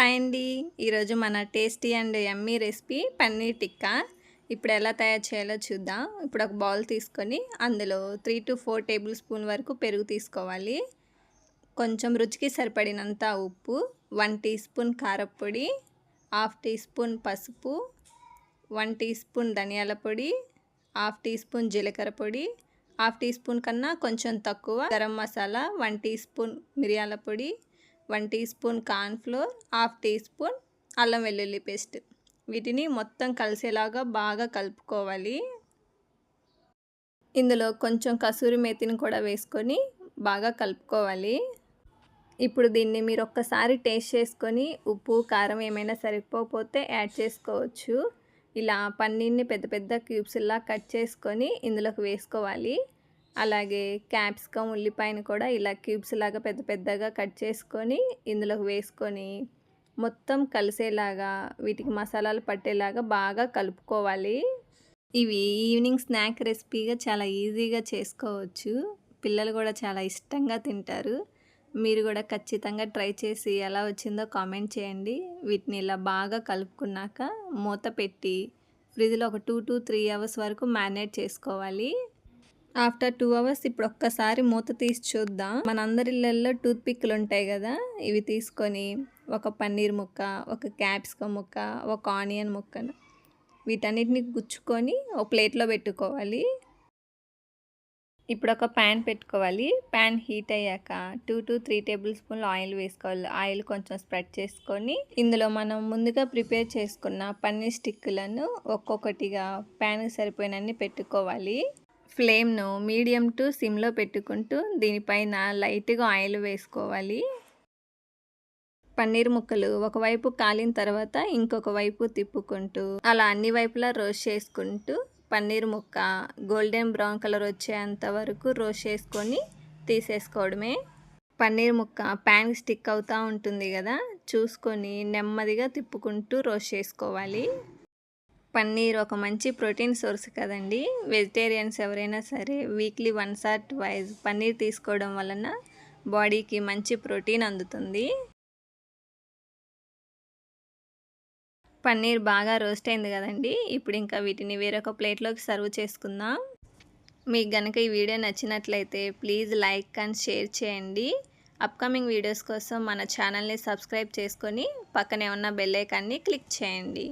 Hi అండి. ఈరోజు మన tasty and yummy recipe paneer tikka. ఇప్పుడు ఎలా తయారు చేయాలో చూద్దాం. ఇప్పుడు ఒక బౌల్ తీసుకొని అందులో three to four tablespoon వరకు పెరుగు తీసుకోవాలి. కొంచెం రుచికి సరిపడినంత ఉప్పు వన్ టీ స్పూన్ కారపొడి హాఫ్ టీ స్పూన్ పసుపు వన్ టీ స్పూన్ ధనియాల పొడి హాఫ్ టీ స్పూన్ జీలకర్ర పొడి హాఫ్ టీ స్పూన్ కన్నా కొంచెం తక్కువ garam masala one teaspoon మిరియాల పొడి one teaspoon cornflour half teaspoon అల్లం వెల్లుల్లి పేస్ట్. వీటిని మొత్తం కలిసేలాగా బాగా కలుపుకోవాలి. ఇందులో కొంచెం కసూరి మేతిని కూడా వేసుకొని బాగా కలుపుకోవాలి. ఇప్పుడు దీన్ని మీరు ఒక్కసారి టేస్ట్ చేసుకొని ఉప్పు కారం ఏమైనా సరిపోతే యాడ్ చేసుకోవచ్చు. ఇలా పన్నీర్ని పెద్ద పెద్ద క్యూబ్స్లా కట్ చేసుకొని ఇందులోకి వేసుకోవాలి. అలాగే క్యాప్సికమ్ ఉల్లిపాయను కూడా ఇలా క్యూబ్స్ లాగా పెద్ద పెద్దగా కట్ చేసుకొని ఇందులోకి వేసుకొని మొత్తం కలిసేలాగా వీటికి మసాలాలు పట్టేలాగా బాగా కలుపుకోవాలి. ఇవి ఈవినింగ్ స్నాక్ రెసిపీగా చాలా ఈజీగా చేసుకోవచ్చు. పిల్లలు కూడా చాలా ఇష్టంగా తింటారు. మీరు కూడా ఖచ్చితంగా ట్రై చేసి ఎలా వచ్చిందో కామెంట్ చేయండి. వీటిని ఇలా బాగా కలుపుకున్నాక మూత పెట్టి ఫ్రిడ్జ్లో ఒక టూ టు త్రీ అవర్స్ వరకు మ్యారినేట్ చేసుకోవాలి. ఆఫ్టర్ టూ అవర్స్ ఇప్పుడు ఒక్కసారి మూత తీసి చూద్దాం. మనందరి ఇళ్ళల్లో టూత్ పిక్లు ఉంటాయి కదా ఇవి తీసుకొని ఒక పన్నీర్ ముక్క ఒక క్యాప్సికమ్ ముక్క ఒక ఆనియన్ ముక్కను వీటన్నిటిని గుచ్చుకొని ఒక ప్లేట్లో పెట్టుకోవాలి. ఇప్పుడు ఒక ప్యాన్ పెట్టుకోవాలి. ప్యాన్ హీట్ అయ్యాక టూ టు త్రీ టేబుల్ స్పూన్లు ఆయిల్ వేసుకోవాలి. ఆయిల్ కొంచెం స్ప్రెడ్ చేసుకొని ఇందులో మనం ముందుగా ప్రిపేర్ చేసుకున్న పన్నీర్ స్టిక్కులను ఒక్కొక్కటిగా ప్యాన్ సరిపోయినన్ని పెట్టుకోవాలి. ఫ్లేమ్ను మీడియం టు సిమ్లో పెట్టుకుంటూ దీనిపైన లైట్గా ఆయిల్ వేసుకోవాలి. పన్నీర్ ముక్కలు ఒకవైపు కాలిన తర్వాత ఇంకొక వైపు తిప్పుకుంటూ అలా అన్ని వైపులా రోస్ట్ చేసుకుంటూ పన్నీర్ ముక్క గోల్డెన్ బ్రౌన్ కలర్ వచ్చేంత వరకు రోస్ట్ చేసుకొని తీసేసుకోవడమే. పన్నీర్ ముక్క ప్యాన్ స్టిక్ అవుతూ ఉంటుంది కదా చూసుకొని నెమ్మదిగా తిప్పుకుంటూ రోస్ట్ చేసుకోవాలి. పన్నీర్ ఒక మంచి ప్రోటీన్ సోర్స్ కదండి. వెజిటేరియన్స్ ఎవరైనా సరే weekly once or twice paneer తీసుకోవడం వలన బాడీకి మంచి ప్రోటీన్ అందుతుంది. పన్నీర్ బాగా రోస్ట్ అయింది కదండి. ఇప్పుడు ఇంకా వీటిని వేరొక ప్లేట్లోకి సర్వ్ చేసుకుందాం. మీకు కనుక ఈ వీడియో నచ్చినట్లయితే ప్లీజ్ లైక్ అండ్ షేర్ చేయండి. అప్కమింగ్ వీడియోస్ కోసం మన ఛానల్ని సబ్స్క్రైబ్ చేసుకొని పక్కనే ఉన్న బెల్ ఐకాన్ని క్లిక్ చేయండి.